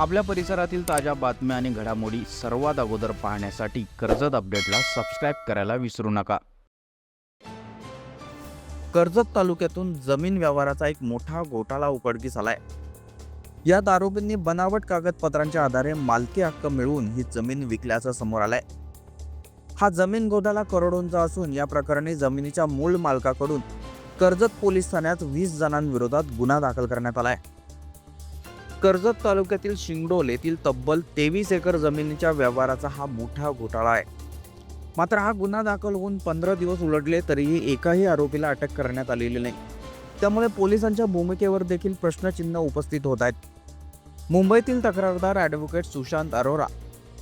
आपल्या परिसरातील ताज्या बातम्या आणि घडामोडी सर्वात अगोदर पाहण्यासाठी कर्जत अपडेटला सबस्क्राईब करायला विसरू नका. कर्जत तालुक्यातून जमीन व्यवहाराचा एक मोठा घोटाळा उघडकीस आलाय. यात आरोपींनी बनावट कागदपत्रांच्या आधारे मालकी हक्क मिळवून ही जमीन विकल्याचं समोर आलंय. हा जमीन घोटाळा करोडोंचा असून या प्रकरणी जमिनीच्या मूळ मालकाकडून कर्जत पोलीस ठाण्यात वीस जणांविरोधात गुन्हा दाखल करण्यात आलाय. कर्जत तालुक्यातील शिंगडोल येथील तब्बल तेवीस एकर जमिनीच्या व्यवहाराचा हा मोठा घोटाळा आहे. मात्र हा गुन्हा दाखल होऊन पंधरा दिवस उलटले तरीही एकाही आरोपीला अटक करण्यात आलेली नाही. त्यामुळे पोलिसांच्या भूमिकेवर देखील प्रश्नचिन्ह उपस्थित होत आहेत. मुंबईतील तक्रारदार ॲडव्होकेट सुशांत अरोरा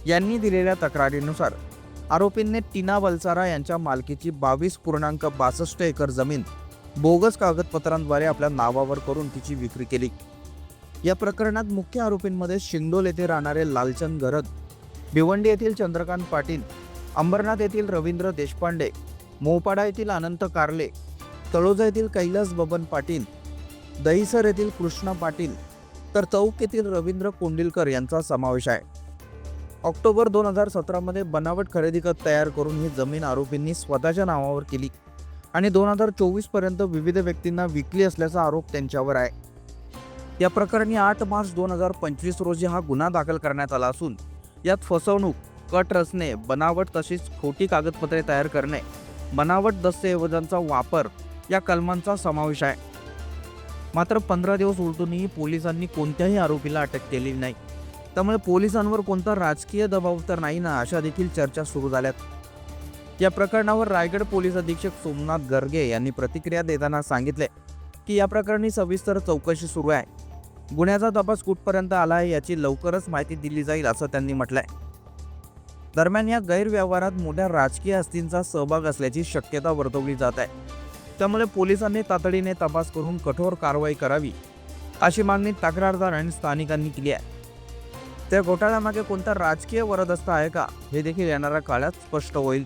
यांनी दिलेल्या तक्रारीनुसार आरोपींनी टीना बलसारा यांच्या मालकीची बावीस पूर्णांक बासष्ट एकर जमीन बोगस कागदपत्रांद्वारे आपल्या नावावर करून तिची विक्री केली. या प्रकरणात मुख्य आरोपींमध्ये शिंगडोल येथे राहणारे लालचंद गरद भिवंडी येथील चंद्रकांत पाटील अंबरनाथ येथील रवींद्र देशपांडे मोपाडा येथील अनंत कारले तळोजा येथील कैलास बबन पाटील दहिसर येथील कृष्णा पाटील तर चौक येथील रवींद्र कोंडिलकर यांचा समावेश आहे. ऑक्टोबर दोन हजार सतरामध्ये बनावट खरेदी खत तयार करून ही जमीन आरोपींनी स्वतःच्या नावावर केली आणि दोन हजार चोवीसपर्यंत विविध व्यक्तींना विकली असल्याचा आरोप त्यांच्यावर आहे. या प्रकरणी आठ मार्च दोन हजार पंचवीस रोजी हा गुन्हा दाखल करण्यात आला असून यात फसवणूक कट रचणे बनावट तसेच खोटी कागदपत्रे तयार करणे बनावट दस्तऐवजांचा वापर या कलमांचा समावेश आहे. मात्र पंधरा दिवस उलटूनही पोलिसांनी कोणत्याही आरोपीला अटक केलेली नाही. त्यामुळे पोलिसांवर कोणता राजकीय दबाव तर नाही ना अशा देखील चर्चा सुरू झाल्यात. या प्रकरणावर रायगड पोलीस अधीक्षक सोमनाथ गर्गे यांनी प्रतिक्रिया देताना सांगितले की या प्रकरणी सविस्तर चौकशी सुरू आहे. गुन्ह्याचा तपास कुठपर्यंत आला आहे याची लवकरच माहिती दिली जाईल असं त्यांनी म्हटलंय. दरम्यान या गैरव्यवहारात मोठ्या राजकीय हस्तींचा सहभाग असल्याची शक्यता वर्तवली जात आहे. त्यामुळे पोलिसांनी तातडीने तपास करून कठोर कारवाई करावी अशी मागणी तक्रारदार आणि स्थानिकांनी केली आहे. त्या घोटाळ्यामागे कोणता राजकीय वरदस्ता आहे का हे देखील येणाऱ्या काळात स्पष्ट होईल.